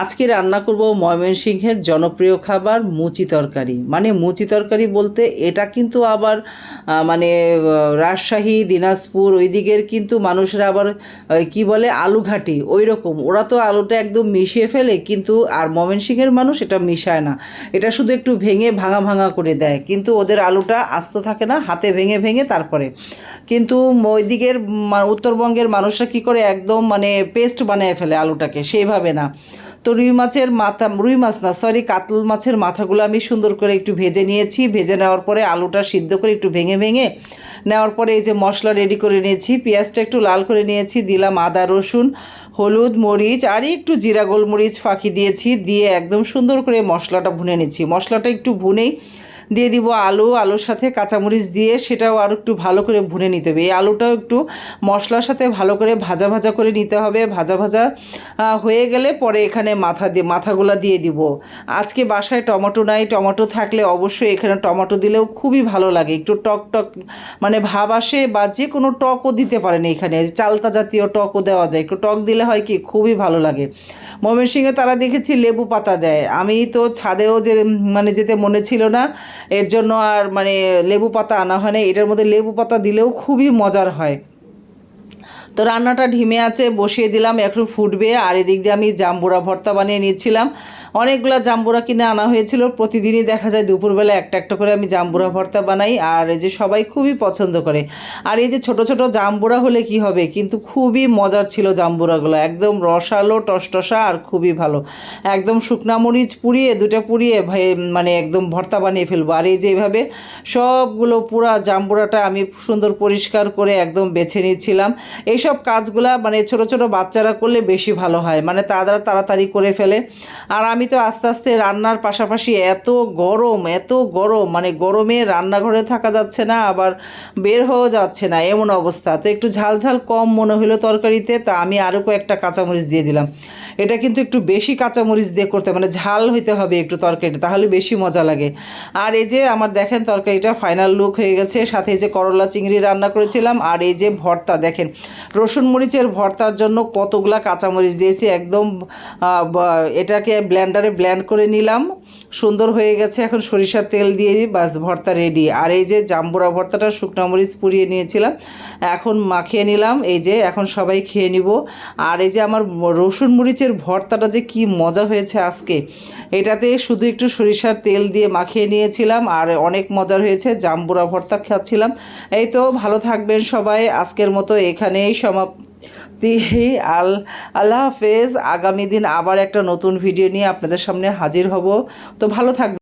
আজকে রান্না করব ময়মনসিংহের জনপ্রিয় খাবার মুচি তরকারি। মানে মুচি তরকারি বলতে এটা কিন্তু আবার মানে রাজশাহী, দিনাজপুর ওই দিকের কিন্তু মানুষরা আবার কি বলে আলু ঘাটি ওই রকম ওরা তো আলুটা একদম মিশিয়ে ফেলে, কিন্তু আর ময়মনসিংহের মানুষ এটা মিশায় না। এটা শুধু একটু ভেঙে ভাঙা ভাঙা করে দেয়, কিন্তু ওদের আলুটা আস্ত থাকে না, হাতে ভেঙে ভেঙে তারপরে। কিন্তু ওই দিকের উত্তরবঙ্গের মানুষরা কি করে একদম মানে পেস্ট বানিয়ে ফেলে আলুটাকে, সেইভাবে না। তো রুই মাছের মাথা, রুই মাছ না সরি কাতল মাছের মাথাগুলো আমি সুন্দর করে একটু ভেজে নিয়েছি। ভেজে নেওয়ার পরে আলুটা সিদ্ধ করে একটু ভেঙে ভেঙে নেওয়ার পরে এই যে মশলা রেডি করে নিয়েছি। পেঁয়াজটা একটু লাল করে নিয়েছি, দিলাম আদা, রসুন, হলুদ, মরিচ আর একটু জিরা, গোলমরিচ ফাঁকি দিয়েছি। দিয়ে একদম সুন্দর করে মশলাটা ভুনে নিচ্ছি। মশলাটা একটু ভুনেই দিয়ে দিব আলু, আলুর সাথে কাঁচামরিচ দিয়ে সেটাও আর একটু ভালো করে ভুনে নিতে হবে। এই আলুটাও একটু মশলার সাথে ভালো করে ভাজা ভাজা করে নিতে হবে। ভাজা ভাজা হয়ে গেলে পরে এখানে মাথা দিয়ে, মাথাগুলো দিয়ে দিব। আজকে বাসায় টমেটো নাই, টমেটো থাকলে অবশ্যই এখানে টমেটো দিলেও খুবই ভালো লাগে। একটু টক টক মানে ভাব আসে বা যে কোনো টকও দিতে পারেন এখানে। চালতা জাতীয় টকও দেওয়া যায়। একটু টক দিলে হয় কি, খুবই ভালো লাগে। ময়মনসিংহে তারা দেখেছি লেবু পাতা দেয়। আমি তো ছাদেও যে মানে যেতে মনে ছিল না। এর জন্য আর মানে লেবু পাতা আনা হয় না এটার মধ্যে লেবু পাতা দিলেও খুবই মজার হয়। তো রান্নাটা ঢিমে আছে, বসিয়ে দিলাম, এখন ফুটবে, আর এদিক দিয়ে আমি জাম্বুরা ভর্তা বানিয়ে নিয়েছিলাম অনেকগুলো জাম্বুরা কিনে আনা হয়েছিল, প্রতিদিনই দেখা যায় দুপুরবেলা একটা একটা করে আমি জাম্বুরা ভর্তা বানাই, আর এই যে সবাই খুবই পছন্দ করে। আর এই যে ছোট ছোট জাম্বুরা হলে কি হবে, কিন্তু খুবই মজার ছিল জাম্বুরাগুলো, একদম রসালো, টসটসা, আর খুবই ভালো। একদম শুকনা মরিচ পুড়িয়ে, দুটো পুড়িয়ে মানে একদম ভর্তা বানিয়ে ফেলব। আর এই যে এইভাবে সবগুলো পুরা জাম্বুরাটা আমি সুন্দর পরিষ্কার করে একদম বেছে নিয়েছিলাম এইসব কাজগুলা মানে ছোট ছোট বাচ্চারা করলে বেশি ভালো হয়। মানে তারা তাড়াতাড়ি করে ফেলে। আর আমি তো আস্তে আস্তে রান্নার পাশাপাশি এত গরম এত গরম মানে গরমে রান্নাঘরে থাকা যাচ্ছে না, আবার বের হওয়া যাচ্ছে না, এমন অবস্থা। তো একটু ঝাল ঝাল কম মনে হলো তরকারিতে, তা আমি আরও কয়েকটা কাঁচামরিচ দিয়ে দিলাম। এটা কিন্তু একটু বেশি কাঁচামরিচ দিয়ে করতে মানে ঝাল হইতে হবে একটু তরকারিটা তাহলে বেশি মজা লাগে। আর এই যে আমার দেখেন তরকারিটা ফাইনাল লুক হয়ে গেছে, সাথে এই যে করলা চিংড়ি রান্না করেছিলাম, আর এই যে ভর্তা, দেখেন রসুন মরিচের ভর্তার জন্য কতগুলা কাঁচামরিচ দিয়েছি, একদম এটাকে ব্ল্যান্ডারে ব্ল্যান্ড করে নিলাম। সুন্দর হয়ে গেছে, এখন সরিষার তেল দিয়ে বাস ভর্তা রেডি আর এই যে জাম্বুরা ভর্তাটা, শুকনো মরিচ পুড়িয়ে নিয়েছিলাম, এখন মাখিয়ে নিলাম। এই যে এখন সবাই খেয়ে নিব। আর এই যে আমার রসুন মরিচের ভর্তাটা যে কি মজা হয়েছে আজকে, এটাতে শুধু একটু সরিষার তেল দিয়ে মাখিয়ে নিয়েছিলাম, আর অনেক মজার হয়েছে, জাম্বুরা ভর্তা খাচ্ছিলাম। এই তো, ভালো থাকবেন সবাই, আজকের মতো এখানেই সমাপ্তি। আল, আল্লাহ হাফেজ। আগামী দিন আবার একটা নতুন ভিডিও নিয়ে আপনাদের সামনে হাজির হব। তো ভালো থাকবেন।